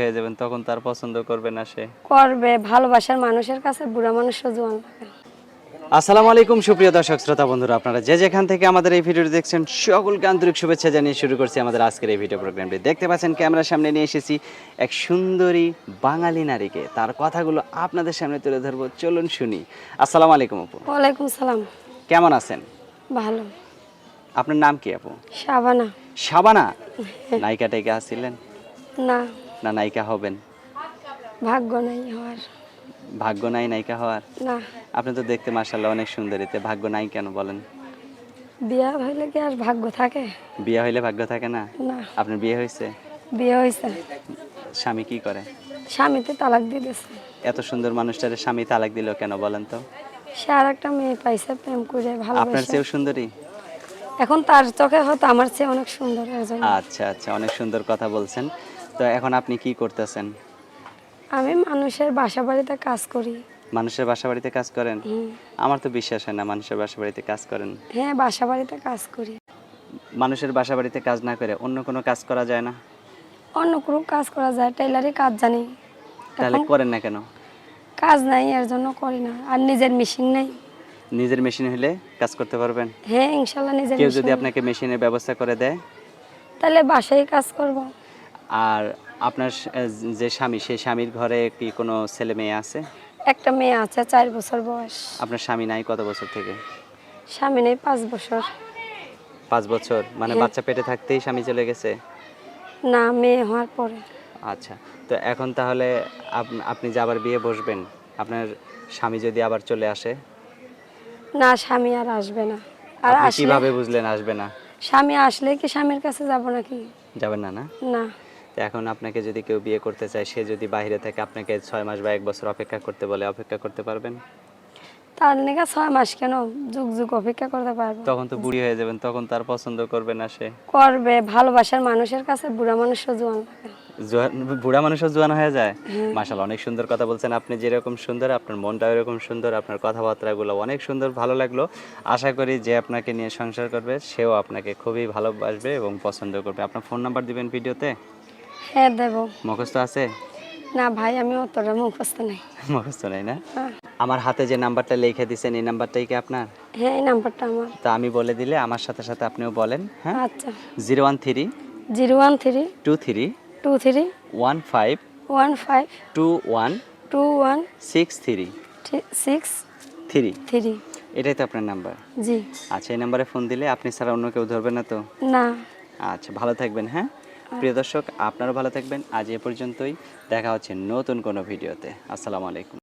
হয়ে যাবেন তখন তার পছন্দ করবে না সে। করবে ভালোবাসার মানুষের কাছে বুড়া জোয়ান লাগে আসসালামু আলাইকুম সুপ্রিয় দর্শক শ্রোতা বন্ধুরা আপনারা যে যেখান থেকে আমাদের এই ভিডিওটি দেখছেন সকলকে আন্তরিক শুভেচ্ছা জানিয়ে শুরু করছি আমাদের আজকের এই ভিডিও প্রোগ্রামটি। দেখতে পাচ্ছেন ক্যামেরার সামনে নিয়ে এসেছি এক সুন্দরী বাঙালি নারীকে। তার কথাগুলো আপনাদের সামনে তুলে ধরবো। চলুন শুনি। আসসালামু আলাইকুম আপু। ওয়ালাইকুম সালাম। কেমন আছেন? ভালো। আপনার নাম কি আপু? সাবানা শাবানা? নায়িকা টাইকা আসছিলেন না। না নায়িকা হবেন? ভাগ্য নাই হওয়ার। ভাগ্য নাই নায়িকা হওয়ার? না। আপনি তো দেখতে মার্শাল্লাহ অনেক সুন্দরীতে ভাগ্য নাই কেন বলেন? বিয়া হইলে কি আর ভাগ্য থাকে? বিয়ে হইলে ভাগ্য থাকে না? না। আপনার বিয়ে হয়েছে? বিয়ে হয়েছে স্বামী কি করে? স্বামীতে তালাক দিয়ে দিয়েছে এত সুন্দর মানুষটার স্বামী তালাক দিল কেন বলেন তো? সে আর একটা মেয়ে পাইছে প্রেম করে আপনার ভালোবাসে চেয়েও সুন্দরী? এখন তার চোখে হয়তো আমার চেয়ে অনেক সুন্দর আচ্ছা আচ্ছা অনেক সুন্দর কথা বলছেন। তো এখন আপনি কি করতেছেন? আমি মানুষের বাসা বাড়িতে কাজ করি। মানুষের বাসা বাড়িতে কাজ করেন? আমার তো বিশ্বাস হয় না মানুষের বাসা বাড়িতে কাজ করেন। হ্যাঁ বাসা বাড়িতে কাজ করি। মানুষের বাসা বাড়িতে কাজ না করে অন্য কোনো কাজ করা যায় না? অন্য কোনো কাজ করা যায় টেলারি কাজ জানি। তাহলে করেন না কেন? কাজ নাই এর জন্য করি না। আর নিজের মেশিন নাই। নিজের মেশিন হলে কাজ করতে পারবেন? হ্যাঁ ইনশাল্লাহ নিজের কেউ যদি আপনাকে মেশিনের ব্যবস্থা করে দেয়? তাহলে বাসায় কাজ করব। আর আপনার যে স্বামী সেই স্বামীর ঘরে কি কোনো ছেলে মেয়ে আছে? একটা মেয়ে আছে চার বছর বয়স। আপনার স্বামী নাই কত বছর থেকে? স্বামী নেই পাঁচ বছর। পাঁচ বছর? মানে হ্যাঁ। বাচ্চা পেটে থাকতেই স্বামী চলে গেছে? না মেয়ে হওয়ার পরে। আচ্ছা তো এখন তাহলে আপনি যে আবার বিয়ে বসবেন আপনার স্বামী যদি আবার চলে আসে? না স্বামী আর আসবে না। আর কীভাবে বুঝলেন আসবে না? স্বামী আসলে কি স্বামীর কাছে যাব নাকি? যাবেন না না? না। এখন আপনাকে যদি কেউ বিয়ে করতে চায় সে যদি বাইরে থেকে আপনাকে ছয় মাস বা এক বছর অপেক্ষা করতে বলে অপেক্ষা করতে পারবেন? তার লেগে ছয় মাস কেন? যুগ যুগ অপেক্ষা করতে পারব। তখন তো বুড়ি হয়ে যাবেন তখন তার পছন্দ করবে না সে। করবে ভালোবাসার মানুষের কাছে বুড়া মানুষও জোয়ান জোয়ান বুড়া মানুষও জোয়ান হয়ে যায়? মাশাল অনেক সুন্দর কথা বলছেন আপনি যেরকম সুন্দর আপনার মনটা এরকম সুন্দর আপনার কথাবার্তাগুলো অনেক সুন্দর ভালো লাগল। আশা করি যে আপনাকে নিয়ে সংসার করবে সেও আপনাকে খুবই ভালোবাসবে এবং পছন্দ করবে। আপনার ফোন নাম্বার দিবেন ভিডিওতে? হ্যাঁ দেব। মুখস্থ আছে? না ভাই আমি অতটা মুখস্থ নেই। মুখস্থ নেই না? হ্যাঁ। আমার হাতে যে নাম্বারটা লিখে দিয়েছেন এই নাম্বারটাই কি আপনার? হ্যাঁ এই নাম্বারটা আমার। তা আমি বলে দিলে আমার সাথে সাথে আপনিও বলেন হ্যাঁ? আচ্ছা। Zero one three zero one three two three two three one five one five two one two one six three six three. Three. এটাই তো আপনার নাম্বার? জি। আচ্ছা এই নাম্বারে ফোন দিলে আপনি ছাড়া অন্য কেউ ধরবে না তো? না। আচ্ছা ভালো থাকবেন হ্যাঁ? প্রিয় দর্শক, আপনারা ভালো থাকবেন। আজ এ পর্যন্তই। দেখা হচ্ছে নতুন কোনো ভিডিওতে। আসসালামু আলাইকুম।